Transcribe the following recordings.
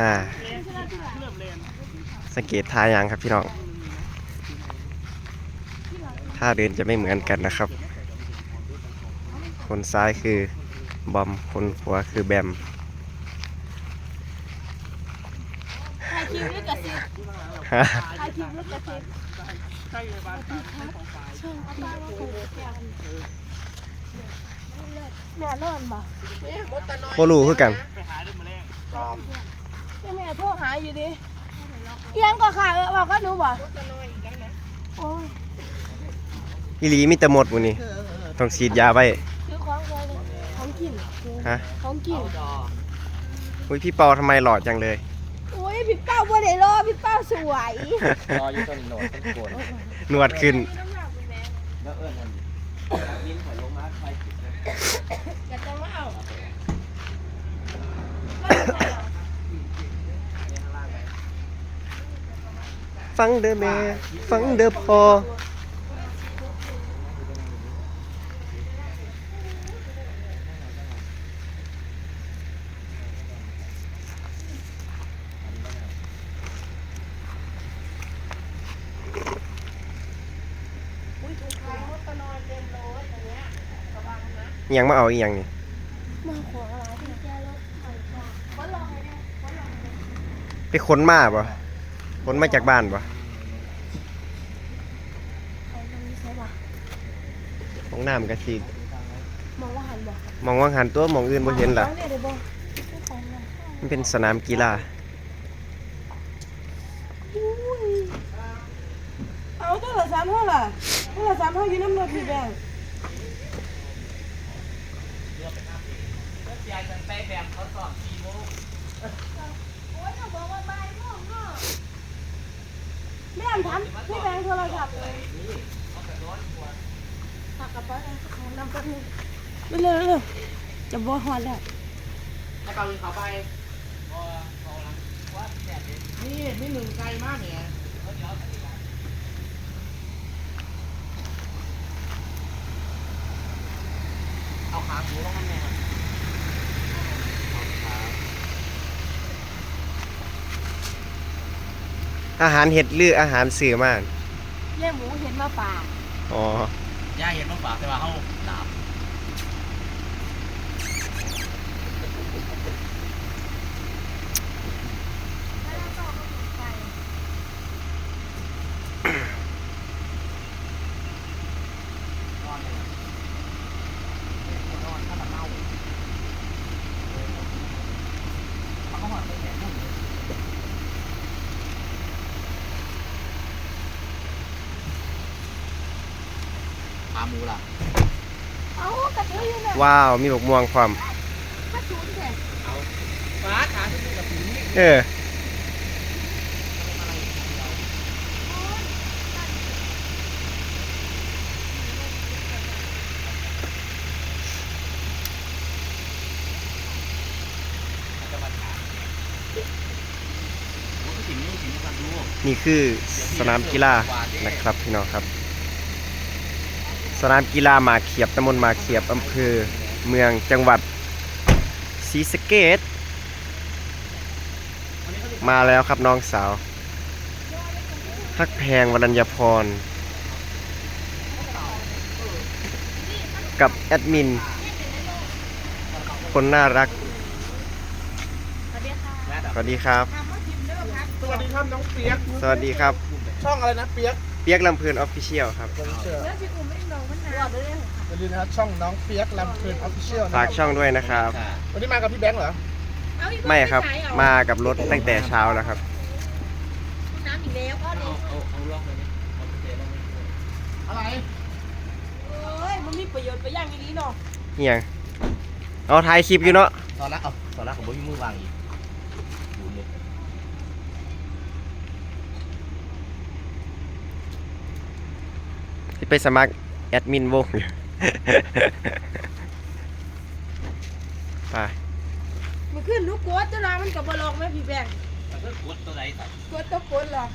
อ่าสังเกตท่ายางครับพี่น้องท่าเดินจะไม่เหมือนกันนะครับ คนซ้ายคือบอม คนขวาคือแบม ถ่ายคลิปด้วยกับซิฮะถ่ายคลิปด้วยกับซิใช่เลยบ้านตามให้ของฝ่ายช่องป้าว่าคงแก้วแม่นอนบ่โครู้คือกันไปหาเรื่องมาแรงแม่โทรหาอยู่ดิเอียงก็ค่ะเออบอกก็หนูบ่โอ้ยอีหลีมีแต่หมดวันนี้ต้องฉีดยาไปซื้อของไว้เลยของกินฮะของกินอุ้ยพี่เปาทำไมหล่อจังเลยโอ้ย พี่เป้าบ่ได้รอพี่เป้าสวยรออยู่ตอนนี้โหนดต้นโกนหนวดขึ้นแล้วเอิญมันยินถอยลงมาใครผิดเลยอยากจะมาเอาฟังเด้อแม่ ฟังเด้อพอ อุ้ยถูกทางรถก็นอนเต็มรถอย่างเงี้ยระวังนะ อิห ยังมาเอาอีหยังนี่มาขวางอะไรที่แกรถไฟฟ้าขาลองให้ได้ขาลองให้ได้ไปค้นมาบ่ค้นมาจากบ้านบ่เขาตรงนี้ใช่ปะห้องน้ำกะสิมองว่าหันบ่มองว่างหันตัวมองอื่นบ่เห็นล่ะอาเนี่ยเดี๋ยวบ่ซื้อของมามันเป็นสนามกีฬาอุ้ยเอาตัวละสามเท่าล่ะตัวละสามเท่าอยู่น้ำรถพี่แบงยายจะไปแบบเขาสอบสี่โมงโอ้ยเขาบอกว่าบ่ายโมงเนาะแม่อันทันพี่แบงโทรศัพท์เลยฝากกระเป๋าเลยของน้ำแป๊บนึงเร็วๆเร็วจะบ่ฮอดแล้วให้เปาเขาไปนี่นี่หนึ่งไกลมากเนี่ยเอาขาหมูลงมาแม่ครับ อาหารเห็ดหรืออาหารสื่อมากแย่หมูเห็นมาป่าอ๋อ ย่าเห็นมาฝากแต่ว่าเขาหนาม หมูล่ะเอ้ากระตืออยู่น่ะว้าว มีบกม่วงความกระชูนแท้ฟ้าขาที่กับผีนี่เออสิ่งนี้สิ่งที่ทำดูนี่คือสนามกีฬานะครับพี่น้องครับ สนามกีฬาหมากเขียบตำบลหมากเขียบอำเภอเมืองจังหวัดศรีสะเกษมาแล้วครับน้องสาวฮักแพงวรัญญพร กับแอดมิน คนน่ารัก สวัสดีครับ สวัสดีครับน้องเปียก สวัสดีครับ ช่องอะไรนะเปียกเปียกลำเพลินออฟฟิเชียลครับ ผมเชื่อแล้วพี่กูไม่ลงมันนานเลยอย่าลืมนะครับช่องน้องเปียกลำเพลินออฟฟิเชียลฝากช่องด้วยนะครับ วันนี้มากับพี่แบงค์เหรอไม่ครับ มากับรถตั้งแต่เช้าแล้วครับ น้ำอีกแล้วก็ดีเอาเอาล็อกเลยนี่เอาเตะล็อกเลยอะไรเอ้ยมันมีประโยชน์ไปอย่างนี้เนาะเฮียงเอาถ่ายคลิปอยู่เนาะตอนแรกเอาตอนแรกผมไม่มีมือวางอีกดูเลย ที่ ไปสมัครแอดมินวงอยู่ไปมันขึ้นลูกกดเจ้านามันกับบอลองไหมพี่แบงค์มันก็กดตัวไหนสัตว์กดต้องกดหรอก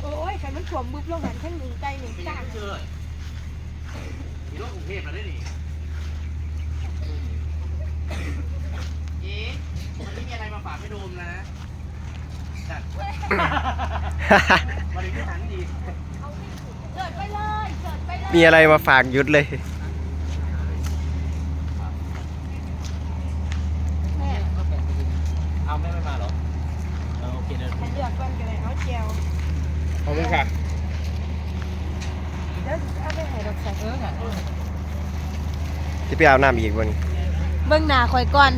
โอ้ยใครมันถ่วมบึบลงหันทั้งหนึ่งใจหนึ่งเป็นจ้ายังเจอมีรถกรุงเทพมาได้นี่เอ๊ะวันนี้มีอะไรมาฝากไม่โดมนะจัดวันนี้ไม่ทันดี เกิดไปเลยเกิดไปเลย มีอะไรมาฝากยุดเลย แม่เอาแม่ไม่มาเหรอเออโอเคเดี๋ยวให้เลือกก่อนกันเลยเอาแจวขอบคุณค่ะแล้วเอาไปให้ดอกใส่เออค่ะที่ไปเอาน้ำอีกวันนี้เบิ่งหน้าข่อยก่อน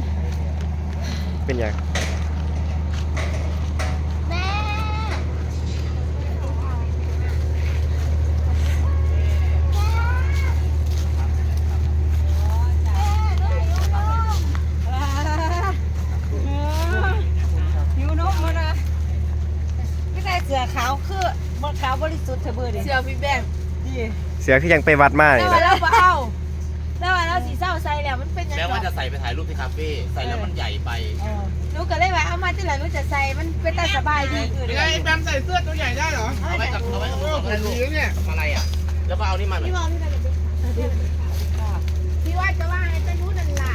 เป็นยัง แม่หิวนมมานะไม่ใช่ เสือขาวคือมันขาวบริสุทธิ์เธอเบอร์ดิเสือพี่แบงค์ดีเสือคือยังไปวัดมาเลแต่ยว่านะเราเอาแต่ว่าเราสีเศร้าใส่แล้วมันเป็นยังแม้ไงว่าจะใส่ไปถ่ายรูปที่คาเฟ่ใส่แล้วมันใหญ่ไปหนูก็เลยว่าเอามาที่ไหนหนูจะใส่มันเป็นตาสบายดียังไงแบมใส่เสื้อตัวใหญ่ได้เหรอเอาไว้กับเอาไว้กับโอ้มือโหก็ได้ลูกดีเนี่ยอะไรอะแล้วก็เอานี่มาหน่อยพี่ว่าพี่ว่าจะว่าให้เป็นรู้นั่นล่ะ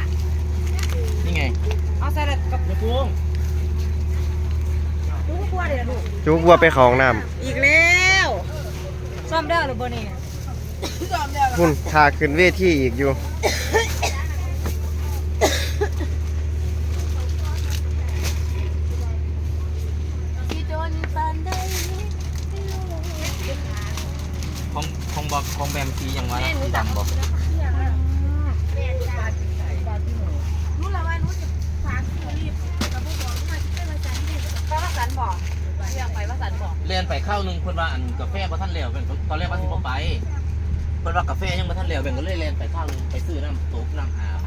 นี่ไงเอาใส่กับแม่กุ้งลู กกลัวเดี๋ยวลูกจูบัวไปของน้อีกแล้วซ่อมได้หรือบ่นี่ซ่อมได้ำหุ่นทาขึ้นเวทีอีกอยู่ ที่โดนปานได้ของของบอกของแบมซียังวะสีดำบอก รู้แล้วว่าหนูจะฝากรีบกับผู้บอกมาที่เป็นภาษาที่ไปภาษาบอกเรียกไปภาษาบอก เรียนไปเข้าวหนึงคนว่าอันกาแฟบ่ท่านเหลวเป็นตอนแรกว่าสิบ่ไปเพิ่นว่ากาแฟยังบ่ท่านเหลวเป็นก็เลยเรียนไปข้าวหนึงไปซื้อน้ำโต๊ะน้ำอาบ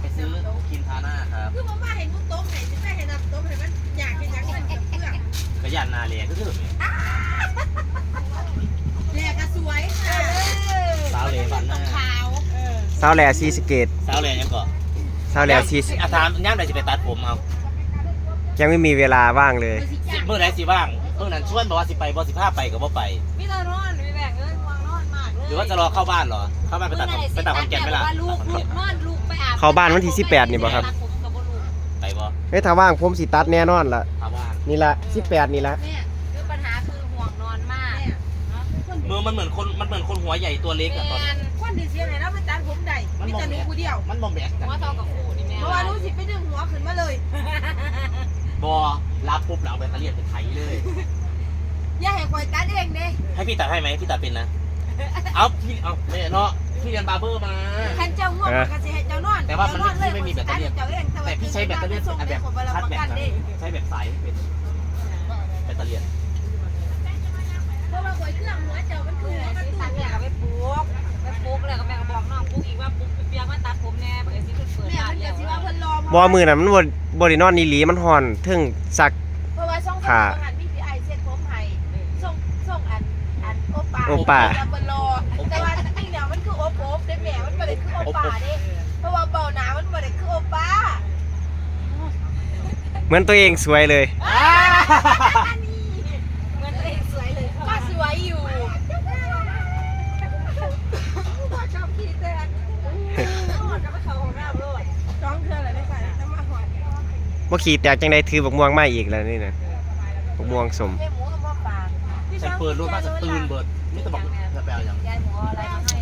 ไปซื้อครีมทาหน้าครับคือมาม่าเห็นมุกโต๊ะไหนจะได้เห็นนับโต๊ะไหนมันอยากเห็นยังมันกับเพื่อนกระยานนาเลียก็คือแหลกก็สวยค่ะสาวเหลวบันหน้าขาวสาวแหล่ซีสะเกตสาวเหลวยังก่อนสาวแหล่ซีสอาถามย่ามใดสิไปตัดผมเอายังไม่มีเวลาว่างเลยสิเมื่อไหรสิว่าง เมื่อนั้นชวนบอกว่าสิไปบ่สิพาไปก็บ่ไปมีตานอนมีแบ่งเงินวางนอนมากเลยหรือว่าจะรอเข้าบ้านเหรอ เข้าบ้านไปตัดผมไปตัดคอนแก่นไหมล่ะว่าลูกลูกนอนลูกไปอาบเข้าบ้านวันที่18นี่บ่ครับ ไปบ่เฮ้ยถ้าว่างผมสิตัดแน่นอนล่ะถ้าว่างนี่ละ18นี่ละเนี่ยคือปัญหาคือห่วงนอนมากมือมันเหมือนคนมันเหมือนคนหัวใหญ่ตัวเล็กอะตอนแมนคนที่เสียไหนแล้วไปตัดผมได้มีแต่หนูผู้เดียว มันบ่แบกกันหัวเท่ากับคู่นี่แม่เพราะว่าหนูสิไปดึงหัวขึ้นมาเลย บ่รับปุ๊บเราเอาแบตเตอรี่ไปไถเลย อย่าให้คอยตัดเองเด้ให้พี่ตัดให้ไหมพี่ตัดเป็นนะ เอาพี่เอาไม่เนาะพี่เรียนบาร์เบอร์มา คันเจ้าง่วงมันก็สิให้เจ้านอนแต่ว่ามันเจ้นอนเลยไม่มีแบตเตอรี่ เจ้าเองแต่พี่ใช้แบตเตอรี่อันแบบชาร์จแบตนะใช้แบบสายไม่เป็นแบตเตอรี่เพราะว่าคอยเครื่องหัวเจ้ามันคือ ว่าเพิ่นรอบ่มือน่ะมันบ่บ่ได้นอนนี่หลีมันฮ้อนถึงซัก เพราะว่าช่องค่ะทางอันมีพี่ไอเซ็ตผมให้ส่งส่งอันอันโอปาโอป้าแล้วเพิ่นรอแต่ว่าจริงๆแล้วมันคือโอปโอปเด้แม่มันบ่ได้คือโอปาเด้เพราะว่าเบาหนามันบ่ได้คือโอปาเหมือนตัวเองสวยเลย เหมือนตัวเองสวยเลยก็สวยอยู่ชอบขี้เตือนหอดก็ไปเข้าห้องน้ำโลดจ้องเทื่ออะไรได้ใส่น้ำมาหอด บ่ขี่แตกจังได้ถือบักม่วงมาอีกแล้วนี่นะบักม่วงสมเอ้หมูกับหม้อปลาฉันเปิดรถมาจะตื่นเบิดนี่จะบอกจะไปเอาอย่าง ยายหมูอะไรมาให้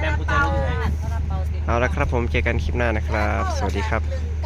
แบมกูจะรู้ยังไงเขารับเปาสิเอาละครับผมเจอกันคลิปหน้านะครับ สวัสดีครับ